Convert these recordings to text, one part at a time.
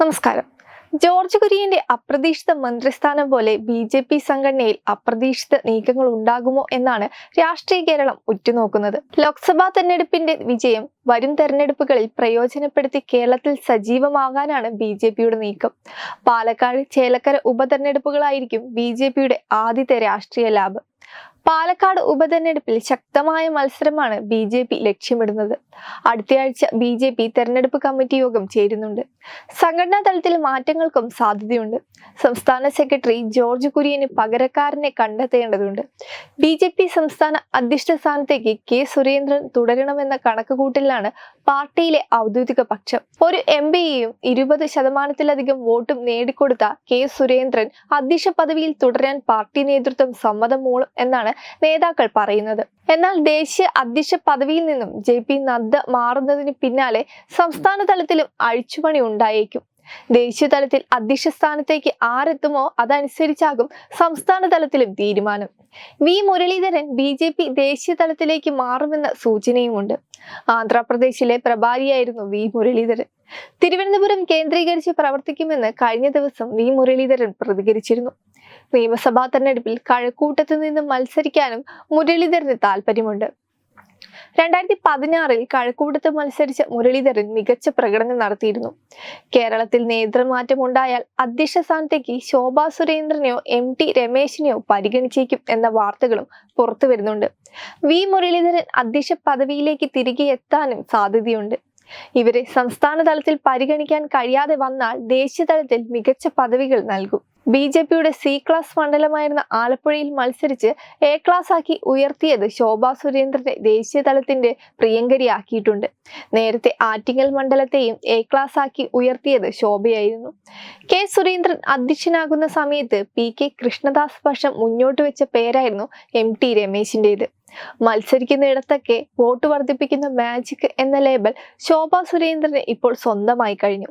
നമസ്കാരം. ജോർജ് കുര്യന്റെ അപ്രതീക്ഷിത മന്ത്രിസ്ഥാനം പോലെ ബി ജെ പി സംഘടനയിൽ അപ്രതീക്ഷിത നീക്കങ്ങൾ ഉണ്ടാകുമോ എന്നാണ് രാഷ്ട്രീയ കേരളം ഉറ്റുനോക്കുന്നത്. ലോക്സഭാ തെരഞ്ഞെടുപ്പിന്റെ വിജയം വരും തെരഞ്ഞെടുപ്പുകളിൽ പ്രയോജനപ്പെടുത്തി കേരളത്തിൽ സജീവമാകാനാണ് ബി ജെ പിയുടെ നീക്കം. പാലക്കാട് ചേലക്കര ഉപതെരഞ്ഞെടുപ്പുകളായിരിക്കും ബി ജെ പിയുടെ ആദ്യത്തെ രാഷ്ട്രീയ ലാഭം പാലക്കാട് ഉപതെരഞ്ഞെടുപ്പിൽ ശക്തമായ മത്സരമാണ് ബി ജെ പി ലക്ഷ്യമിടുന്നത്. അടുത്തയാഴ്ച ബി ജെ പി തെരഞ്ഞെടുപ്പ് കമ്മിറ്റി യോഗം ചേരുന്നുണ്ട്. സംഘടനാ തലത്തിൽ മാറ്റങ്ങൾക്കും സാധ്യതയുണ്ട്. സംസ്ഥാന സെക്രട്ടറി ജോർജ് കുര്യന് പകരക്കാരനെ കണ്ടെത്തേണ്ടതുണ്ട്. ബി ജെ പി സംസ്ഥാന അധ്യക്ഷ സ്ഥാനത്തേക്ക് കെ സുരേന്ദ്രൻ തുടരണമെന്ന കണക്കുകൂട്ടലിലാണ് പാർട്ടിയിലെ ഔദ്യോഗിക പക്ഷം. ഒരു എം പിയെയും ഇരുപത് ശതമാനത്തിലധികം വോട്ടും നേടിക്കൊടുത്ത കെ സുരേന്ദ്രൻ അധ്യക്ഷ പദവിയിൽ തുടരാൻ പാർട്ടി നേതൃത്വം സമ്മതം മൂളും എന്നാണ് നേതാക്കൾ പറയുന്നത്. എന്നാൽ ദേശീയ അധ്യക്ഷ പദവിയിൽ നിന്നും ജെ പി നദ്ദ മാറുന്നതിന് പിന്നാലെ സംസ്ഥാന തലത്തിലും അഴിച്ചുപണി ഉണ്ടായേക്കും. ദേശീയ തലത്തിൽ അധ്യക്ഷ സ്ഥാനത്തേക്ക് ആരെത്തുമോ അതനുസരിച്ചാകും സംസ്ഥാന തലത്തിലും തീരുമാനം. V. Muraleedharan B. J. P ദേശീയ തലത്തിലേക്ക് മാറുമെന്ന സൂചനയുമുണ്ട്. ആന്ധ്രാപ്രദേശിലെ പ്രഭാരിയായിരുന്നു വി. മുരളീധരൻ. തിരുവനന്തപുരം കേന്ദ്രീകരിച്ച് പ്രവർത്തിക്കുമെന്ന് കഴിഞ്ഞ ദിവസം വി. മുരളീധരൻ പ്രതികരിച്ചിരുന്നു. നിയമസഭാ തെരഞ്ഞെടുപ്പിൽ കഴക്കൂട്ടത്തു നിന്ന് മത്സരിക്കാനും മുരളീധരന് താല്പര്യമുണ്ട്. രണ്ടായിരത്തി പതിനാറിൽ കഴക്കൂട്ടത്ത് മത്സരിച്ച മുരളീധരൻ മികച്ച പ്രകടനം നടത്തിയിരുന്നു. കേരളത്തിൽ നേതൃമാറ്റം ഉണ്ടായാൽ അധ്യക്ഷ സ്ഥാനത്തേക്ക് ശോഭാ സുരേന്ദ്രനെയോ എം ടി രമേശിനെയോ പരിഗണിച്ചേക്കും എന്ന വാർത്തകളും പുറത്തു വരുന്നുണ്ട്. വി മുരളീധരൻ അധ്യക്ഷ പദവിയിലേക്ക് തിരികെ എത്താനും സാധ്യതയുണ്ട്. ഇവരെ സംസ്ഥാന തലത്തിൽ പരിഗണിക്കാൻ കഴിയാതെ വന്നാൽ ദേശീയ തലത്തിൽ മികച്ച പദവികൾ നൽകും. ബി ജെ പിയുടെ സി ക്ലാസ് മണ്ഡലമായിരുന്ന ആലപ്പുഴയിൽ മത്സരിച്ച് എ ക്ലാസ് ആക്കി ഉയർത്തിയത് ശോഭാ സുരേന്ദ്രനെ ദേശീയ തലത്തിന്റെ പ്രിയങ്കരിയാക്കിയിട്ടുണ്ട്. നേരത്തെ ആറ്റിങ്ങൽ മണ്ഡലത്തെയും എ ക്ലാസ് ആക്കി ഉയർത്തിയത് ശോഭയായിരുന്നു. കെ സുരേന്ദ്രൻ അധ്യക്ഷനാകുന്ന സമയത്ത് പി കെ കൃഷ്ണദാസ് പക്ഷം മുന്നോട്ട് വെച്ച പേരായിരുന്നു എം ടി രമേശിന്റെത്. മത്സരിക്കുന്നിടത്തൊക്കെ വോട്ട് വർദ്ധിപ്പിക്കുന്ന മാജിക് എന്ന ലേബൽ ശോഭാ സുരേന്ദ്രന് ഇപ്പോൾ സ്വന്തമായി കഴിഞ്ഞു.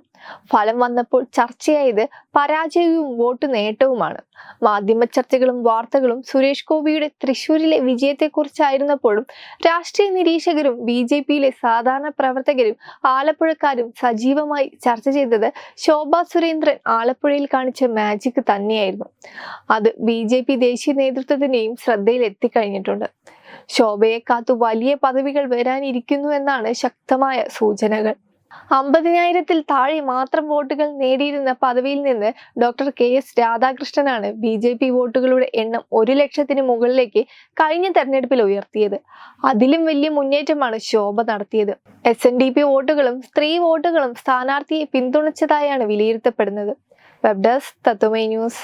ഫലം വന്നപ്പോൾ ചർച്ചയായത് പരാജയവും വോട്ട് നേട്ടവുമാണ്. മാധ്യമ ചർച്ചകളും വാർത്തകളും സുരേഷ് ഗോപിയുടെ തൃശൂരിലെ വിജയത്തെക്കുറിച്ചായിരുന്നപ്പോഴും രാഷ്ട്രീയ നിരീക്ഷകരും ബി ജെ പിയിലെ സാധാരണ പ്രവർത്തകരും ആലപ്പുഴക്കാരും സജീവമായി ചർച്ച ചെയ്തത് ശോഭാ സുരേന്ദ്രൻ ആലപ്പുഴയിൽ കാണിച്ച മാജിക് തന്നെയായിരുന്നു. അത് ബി ജെ പി ദേശീയ നേതൃത്വത്തിന്റെയും ശ്രദ്ധയിൽ എത്തിക്കഴിഞ്ഞിട്ടുണ്ട് ശോഭയെ കാത്തു വലിയ പദവികൾ വരാനിരിക്കുന്നു എന്നാണ് ശക്തമായ സൂചനകൾ. അമ്പതിനായിരത്തിൽ താഴെ മാത്രം വോട്ടുകൾ നേടിയിരുന്ന പദവിയിൽ നിന്ന് ഡോക്ടർ കെ എസ് രാധാകൃഷ്ണനാണ് ബി ജെ പി വോട്ടുകളുടെ എണ്ണം ഒരു ലക്ഷത്തിന് മുകളിലേക്ക് കഴിഞ്ഞ തെരഞ്ഞെടുപ്പിൽ ഉയർത്തിയത്. അതിലും വലിയ മുന്നേറ്റമാണ് ശോഭ നടത്തിയത്. എസ് എൻ ഡി പി വോട്ടുകളും സ്ത്രീ വോട്ടുകളും സ്ഥാനാർത്ഥിയെ പിന്തുണച്ചതായാണ് വിലയിരുത്തപ്പെടുന്നത്. Web desk Tatwamayi news.